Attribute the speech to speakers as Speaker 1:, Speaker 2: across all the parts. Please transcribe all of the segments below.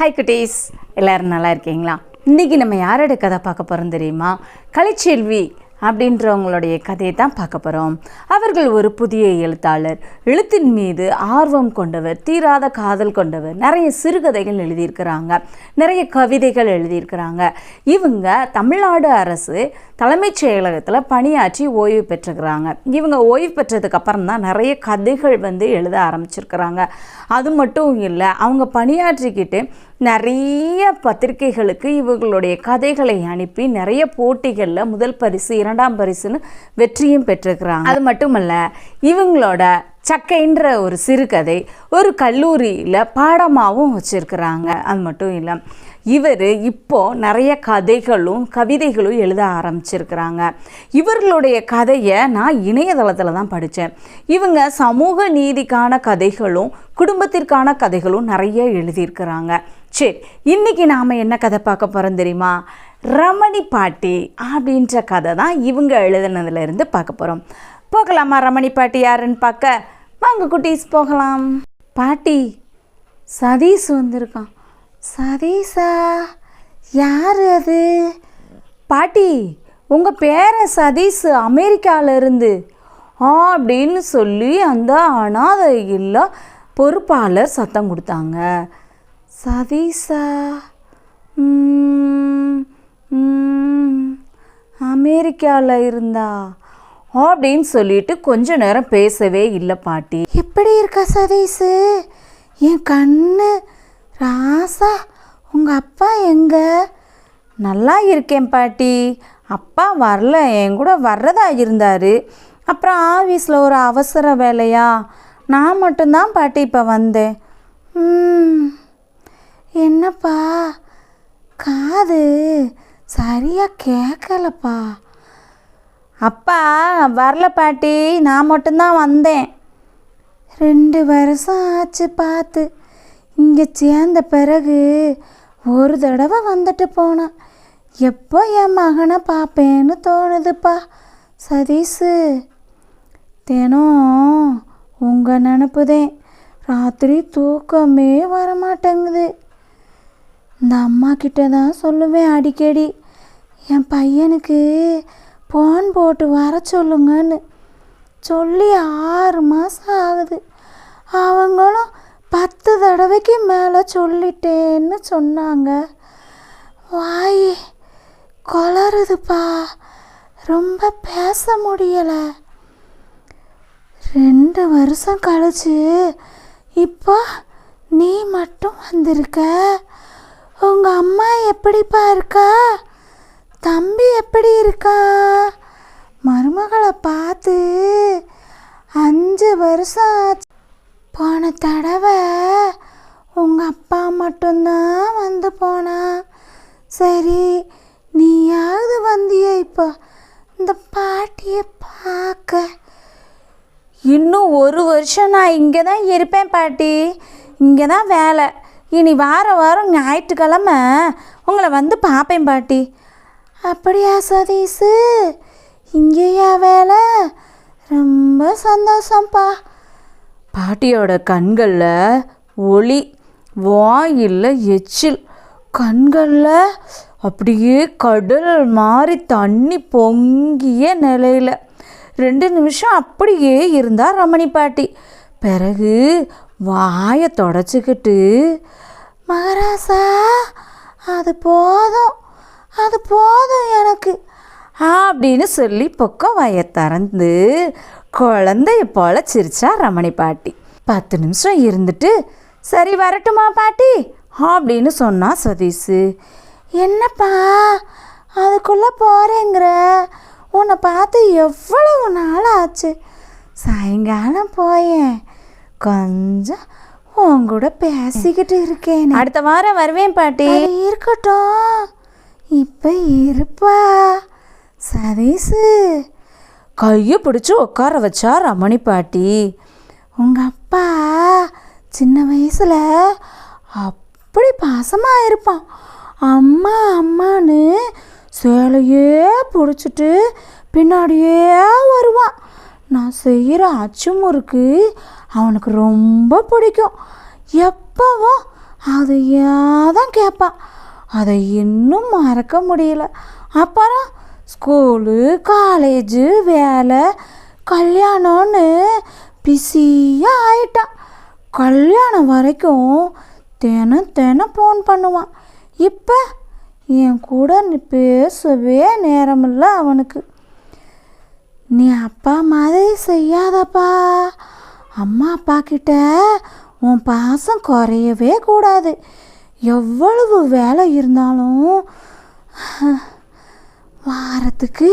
Speaker 1: Hi குட்டீஸ் எல்லோரும் நல்லா இருக்கீங்களா? இன்றைக்கி நம்ம யாரோட கதை பார்க்க போகிறோம் தெரியுமா? கலைச்செல்வி அப்படின்றவங்களுடைய கதையை தான் பார்க்க போகிறோம் அவர்கள் ஒரு புதிய எழுத்தாளர். எழுத்தின் மீது ஆர்வம் கொண்டவர் தீராத காதல் கொண்டவர். நிறைய சிறுகதைகள் எழுதியிருக்கிறாங்க. நிறைய கவிதைகள் எழுதியிருக்கிறாங்க. இவங்க தமிழ்நாடு அரசு தலைமைச் செயலகத்தில் பணியாற்றி ஓய்வு பெற்றுக்கிறாங்க. இவங்க ஓய்வு பெற்றதுக்கு அப்புறம் தான் நிறைய கதைகள் வந்து எழுத ஆரம்பிச்சிருக்கிறாங்க. அது மட்டும் இல்லை அவங்க பணியாற்றிக்கிட்டு நிறைய பத்திரிகைகளுக்கு இவங்களுடைய கதைகளை அனுப்பி நிறைய போட்டிகளில் முதல் பரிசு இரண்டாம் பரிசுன்னு வெற்றியும் பெற்றிருக்கிறாங்க அது மட்டுமல்ல இவங்களோட சக்கைன்ற ஒரு சிறுகதை ஒரு கல்லூரியில் பாடமாகவும் வச்சுருக்கிறாங்க. அது மட்டும் இல்லை இவர் இப்போ நிறைய கதைகளும் கவிதைகளும் எழுத ஆரம்பிச்சிருக்கிறாங்க. இவர்களுடைய கதையை நான் இணையதளத்தில் தான் படித்தேன் இவங்க சமூக நீதிக்கான கதைகளும் குடும்பத்திற்கான கதைகளும் நிறைய எழுதியிருக்கிறாங்க. சரி இன்னைக்கு நாம் என்ன கதை பார்க்க போகிறோம் தெரியுமா? ரமணி பாட்டி அப்படின்ற கதை தான் இவங்க எழுதுனதுலேருந்து பார்க்க போகிறோம் போகலாமா ரமணி பாட்டி யாருன்னு பார்க்க? வாங்க குட்டீஸ் போகலாம். பாட்டி சதீஷ் வந்திருக்கான். சதீஷா யார் அது? பாட்டி உங்கள் பேரன் சதீஷ் அமெரிக்கால இருந்து ஆ அப்படின்னு சொல்லி அந்த அனாதை இல்லை பொறுப்பாளர் சத்தம் கொடுத்தாங்க. சதீஷா அமெரிக்காவில் இருந்தா? அப்படின்னு சொல்லிட்டு கொஞ்ச நேரம் பேசவே இல்லை பாட்டி. எப்படி இருக்கா சதீஷு என் கண்ணு ராசா உங்கள் அப்பா எங்க? நல்லா இருக்கேன் பாட்டி. அப்பா வரல என் கூட வர்றதா இருந்தார். அப்புறம் ஆஃபீஸில் ஒரு அவசர வேலையா? நான் மட்டும்தான் பாட்டி இப்போ வந்தேன். ம். என்னப்பா? காது சரியாக கேட்கலப்பா அப்பா வரல பாட்டி. நான் மட்டும்தான் வந்தேன். ரெண்டு வருஷம் ஆச்சு பார்த்து. இங்கே சேர்ந்த பிறகு ஒரு தடவை வந்துட்டு போனான். எப்போ என் மகனை பார்ப்பேன்னு தோணுதுப்பா சதீஷு தினம் உங்கள் நினப்புதேன். ராத்திரி தூக்கமே வரமாட்டேங்குது. இந்த அம்மா கிட்ட தான் சொல்லுவேன் அடிக்கடி. என் பையனுக்கு போன் போட்டு வர சொல்லுங்கன்னு சொல்லி ஆறு மாதம் ஆகுது. அவங்களும் பத்து தடவைக்கு மேலே சொல்லிட்டேன்னு சொன்னாங்க. வாய் கொளருதுப்பா ரொம்ப பேச முடியலை. ரெண்டு வருஷம் கழிச்சு இப்போ நீ மட்டும் வந்திருக்க? உங்கள் அம்மா எப்படிப்பா இருக்கா? தம்பி எப்படி இருக்கா? மருமகளை பார்த்து அஞ்சு வருஷம் ஆச்சு. போன தடவை உங்கள் அப்பா மட்டும்தான் வந்து போனா. சரி நீயாவது வந்தியே இப்போ. இந்த பாட்டியை பார்க்க. இன்னும் ஒரு வருஷம் நான் இங்கே தான் இருப்பேன் பாட்டி. இங்கே தான் வேலை. இனி வார வாரம் ஞாயிற்றுக்கிழமை உங்களை வந்து பார்ப்பேன் பாட்டி. அப்படியா சதீஷு இங்கேயா வேலை? ரொம்ப சந்தோஷம்ப்பா பாட்டியோட கண்களில் ஒளி வாயில் எச்சில். கண்களில் அப்படியே கடல் மாதிரி தண்ணி பொங்கிய நிலையில். ரெண்டு நிமிஷம் அப்படியே இருந்தார் ரமணி பாட்டி. பிறகு வாயை தொடச்சிக்கிட்டு மகாராசா அது போதும். அது போதும் எனக்கு. அப்படின்னு சொல்லி பொக்க வாயை திறந்து குழந்தைய போல சிரிச்சா ரமணி பாட்டி. பத்து நிமிஷம் இருந்துட்டு சரி வரட்டுமா பாட்டி? அப்படின்னு சொன்னா சதீஷு என்னப்பா அதுக்குள்ளே போகிறேங்கிற உன்னை பார்த்து எவ்வளவு நாள் ஆச்சு? சாயங்காலம் போயேன். கொஞ்சம் உன் கூட பேசிக்கிட்டு இருக்கேன். அடுத்த வாரம் வருவேன் பாட்டி. இருக்கட்டும். இப்போ இருப்பா. சதீஷு கையை பிடிச்சி உட்கார வச்சா ரமணி பாட்டி. உங்கள் அப்பா சின்ன வயசில் அப்படி பாசமாக இருப்பான். அம்மா அம்மான்னு சேலையே பிடிச்சிட்டு பின்னாடியே வருவான். நான் செய்கிற அச்சுமுறுக்கு அவனுக்கு ரொம்ப பிடிக்கும். எப்பவும்
Speaker 2: அதையாக தான் கேட்பான். அதை இன்னும் மறக்க முடியல. அப்புறம் ஸ்கூலு காலேஜு வேலை கல்யாணம்னு பிஸியாக ஆயிட்டான் கல்யாணம் வரைக்கும் தினம் தினம் ஃபோன் பண்ணுவான். இப்போ என் கூட நீ பேசவே நேரமில்லை அவனுக்கு. நீ அப்பா மாதிரி செய்யாதப்பா. அம்மா அப்பா கிட்ட உன் பாசம் குறையவே கூடாது. எவ்வளவு வேலை இருந்தாலும் வாரத்துக்கு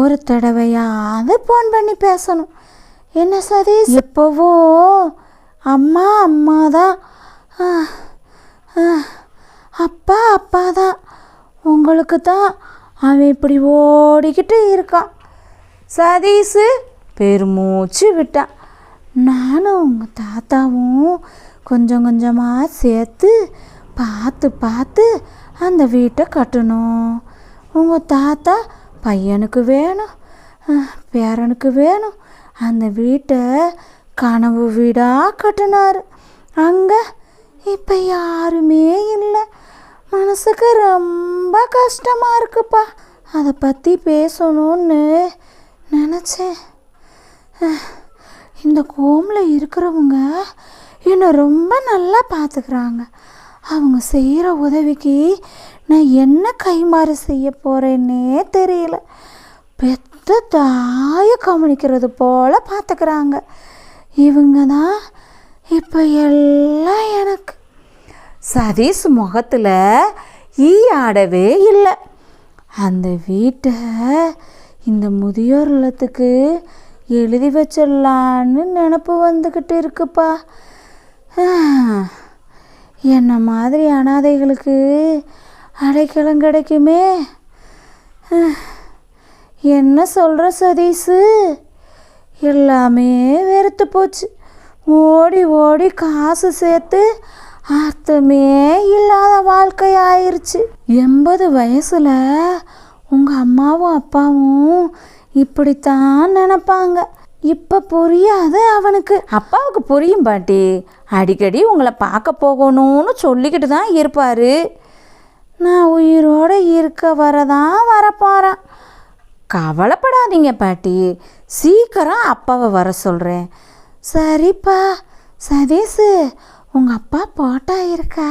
Speaker 2: ஒரு தடவையாவது ஃபோன் பண்ணி பேசணும். என்ன சதீஷ்? எப்போவோ அம்மா அம்மா தான். அப்பா அப்பா தான். உங்களுக்கு தான் அவன் இப்படி ஓடிக்கிட்டு இருக்கான். சதீஸு பெருமூச்சு விட்டான் நானும் உங்கள் தாத்தாவும் கொஞ்சம் கொஞ்சமாக சேர்த்து பார்த்து பார்த்து அந்த வீட்டை கட்டணும். உங்கள் தாத்தா பையனுக்கு வேணும் பேரனுக்கு வேணும். அந்த வீட்டை கனவு வீடாக கட்டினார். அங்கே இப்போ யாருமே இல்லை. மனசுக்கு ரொம்ப கஷ்டமாக இருக்குப்பா. அதை பற்றி பேசணும்னு நினச்சேன். இந்த கோமில் இருக்கிறவங்க என்னை ரொம்ப நல்லா பார்த்துக்கிறாங்க. அவங்க செய்கிற உதவிக்கு நான் என்ன கைமாறு செய்ய போகிறேன்னே தெரியல. பெத்த தாயை கவனிக்கிறது போல் பார்த்துக்கிறாங்க இவங்க தான் இப்போ எல்லாம் எனக்கு.
Speaker 1: சதீஷ் முகத்தில் ஈ ஆடவே இல்லை.
Speaker 2: அந்த வீட்டை இந்த முதியோர் இல்லத்துக்கு எழுதி வச்சிடலான்னு நினப்பு வந்துக்கிட்டு இருக்குப்பா. என்னை மாதிரி அனாதைகளுக்கு அடைக்கலம் கிடைக்குமே? என்ன சொல்கிற சதீஸு எல்லாமே வெறுத்து போச்சு. ஓடி ஓடி காசு சேர்த்து அர்த்தமே இல்லாத வாழ்க்கை ஆயிடுச்சு எண்பது வயசில் உங்கள் அம்மாவும் அப்பாவும் இப்படித்தான் நினப்பாங்க. இப்போ புரியாது அவனுக்கு.
Speaker 1: அப்பாவுக்கு புரியும் பாட்டி. அடிக்கடி உங்களை பார்க்க போகணும்னு சொல்லிக்கிட்டு தான் இருப்பார்.
Speaker 2: நான் உயிரோடு இருக்க வரதான் வரப்போகிறேன்
Speaker 1: கவலைப்படாதீங்க பாட்டி. சீக்கிரம் அப்பாவை வர சொல்கிறேன்
Speaker 2: சரிப்பா சதீஷு உங்கள் அப்பா போட்டா இருக்கா?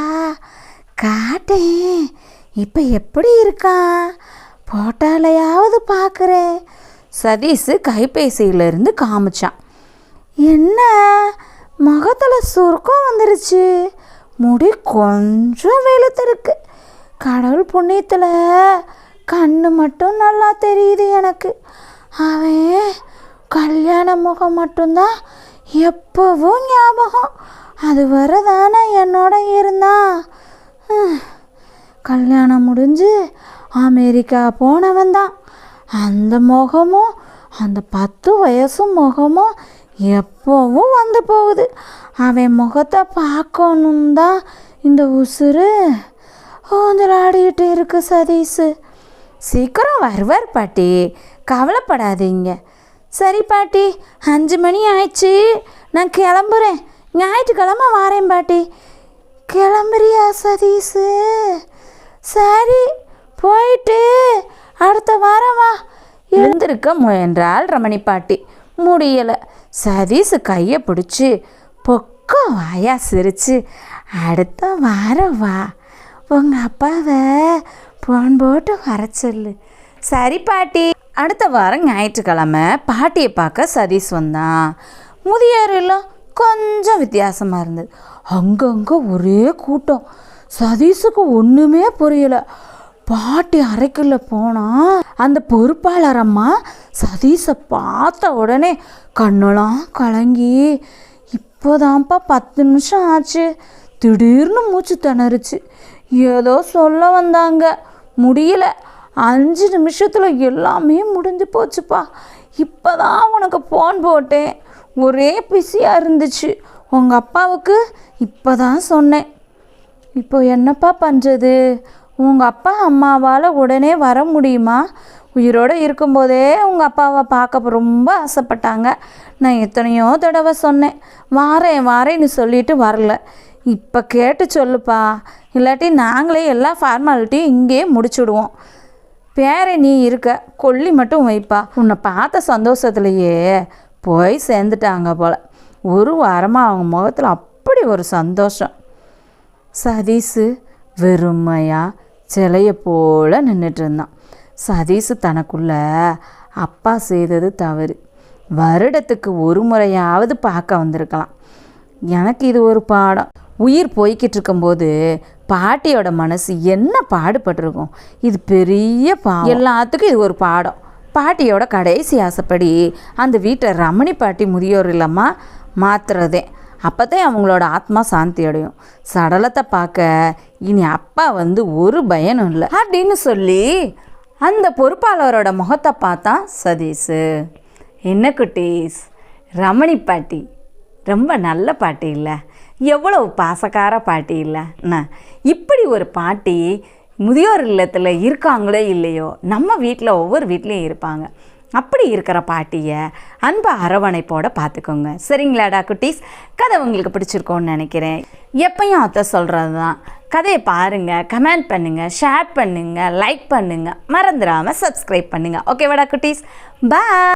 Speaker 2: காட்டேன். இப்போ எப்படி இருக்கான்? போட்டாலையாவது பார்க்குறேன்
Speaker 1: சதீஷ் கைபேசியிலிருந்து காமிச்சான்.
Speaker 2: என்ன? முகத்தில் சுருக்கம் வந்துருச்சு. முடி கொஞ்சம் வெளுத்திருக்கு கடவுள் புண்ணியத்தில் கண்ணு மட்டும் நல்லா தெரியுது எனக்கு. அவன் கல்யாண முகம் மட்டும்தான் எப்பவும் ஞாபகம். அது வரை தானே என்னோட இருந்தான் கல்யாணம் முடிஞ்சு அமெரிக்கா போனவன் தான் அந்த முகமும் அந்த பத்து வயசு முகமும் எப்போவும் வந்து போகுது. அவன் முகத்தை பார்க்கணும் தான் இந்த உசுறு. ஊஞ்சலாடிக்கிட்டு இருக்கு சதீஷு
Speaker 1: சீக்கிரம் வருவார் பாட்டி கவலைப்படாதீங்க. சரி பாட்டி அஞ்சு மணி ஆயிடுச்சு. நான் கிளம்புறேன். ஞாயிற்றுக்கிழமை வாரேன் பாட்டி.
Speaker 2: கிளம்புறியா சதீஷு சரி போயிட்டு அடுத்த வாரம் வா.
Speaker 1: எழுந்திருக்க முயன்றாள் ரமணி பாட்டி. முடியலை. சதீஷ் கையை பிடிச்சி பொக்க வாயா சிரிச்சு அடுத்த வாரம் வா. உங்கள் அப்பாவை போன் போட்டு வர சொல்லு. சரி பாட்டி. அடுத்த வாரம் ஞாயிற்றுக்கிழமை பாட்டியை பார்க்க சதீஷ் வந்தான். முதியோர் எல்லாம் கொஞ்சம் வித்தியாசமாக இருந்தது. அங்கங்கே ஒரே கூட்டம். சதீஷுக்கு ஒன்றுமே புரியலை. பாட்டி அறைக்குள்ளே போனா அந்த பொறுப்பாளர் அம்மா சதீஷை பார்த்த உடனே கண்ணெல்லாம் கலங்கி இப்போதான்ப்பா பத்து நிமிஷம் ஆச்சு. திடீர்னு மூச்சு திணறுச்சு. ஏதோ சொல்ல வந்தாங்க. முடியல. அஞ்சு நிமிஷத்தில் எல்லாமே முடிஞ்சு போச்சுப்பா. இப்போதான் உனக்கு ஃபோன் போட்டேன். ஒரே பிஸியாக இருந்துச்சு. உங்கள் அப்பாவுக்கு இப்போ தான் சொன்னேன். இப்போ என்னப்பா பண்ணுறது உங்கள் அப்பா அம்மாவால் உடனே வர முடியுமா? உயிரோடு இருக்கும்போதே உங்கள் அப்பாவை பார்க்க ரொம்ப ஆசைப்பட்டாங்க. நான் எத்தனையோ தடவை சொன்னேன். வாரேன் வாரேன்னு சொல்லிட்டு வரல. இப்போ கேட்டு சொல்லுப்பா. இல்லாட்டி நாங்களே எல்லா ஃபார்மாலிட்டியும் இங்கேயே முடிச்சுடுவோம். பேரை நீ இருக்க கொல்லி மட்டும் வைப்பா. உன்னை பார்த்த சந்தோஷத்துலையே போய் சேர்ந்துட்டாங்க போல். ஒரு வாரமாக அவங்க முகத்தில் அப்படி ஒரு சந்தோஷம். சதீஸு வெறுமையாக சிலையை போல் நின்றுட்டு இருந்தான் சதீஷு தனக்குள்ள அப்பா செய்தது தவறு. வருடத்துக்கு ஒரு முறையாவது பார்க்க வந்திருக்கலாம். எனக்கு இது ஒரு பாடம். உயிர் போய்கிட்டு இருக்கும்போது பாட்டியோட மனசு என்ன பாடுபட்டிருக்கும்? இது பெரிய பா எல்லாத்துக்கும் இது ஒரு பாடம். பாட்டியோட கடைசி ஆசைப்படி அந்த வீட்டை ரமணி பாட்டி முதியோர் இல்லமா மாத்துறதே. அப்போ தான் அவங்களோட ஆத்மா சாந்தி அடையும். சடலத்தை பார்க்க இனி அப்பா வந்து ஒரு பயனும் இல்லை.
Speaker 3: அப்படின்னு சொல்லி அந்த பொறுப்பாளரோட முகத்தை பார்த்தா சதீஷு என்ன குட்டீஸ்? ரமணி பாட்டி. ரொம்ப நல்ல பாட்டி இல்லை. எவ்வளவு பாசக்கார பாட்டி இல்லை. என்ன இப்படி ஒரு பாட்டி முதியோர் இல்லத்தில் இருக்காங்களோ இல்லையோ? நம்ம வீட்டில் ஒவ்வொரு வீட்லேயும் இருப்பாங்க. அப்படி இருக்கிற பாட்டியை அன்பு அரவணைப்போட பார்த்துக்கோங்க. சரிங்களாடா குட்டீஸ் கதை உங்களுக்கு பிடிச்சிருக்கோன்னு நினைக்கிறேன். எப்பயும் அத்தை சொல்கிறது தான். கதையை பாருங்கள் கமெண்ட் பண்ணுங்கள் ஷேர் பண்ணுங்கள் லைக் பண்ணுங்கள் மறந்துடாமல் சப்ஸ்கிரைப் பண்ணுங்கள் ஓகேவாடா குட்டீஸ் பா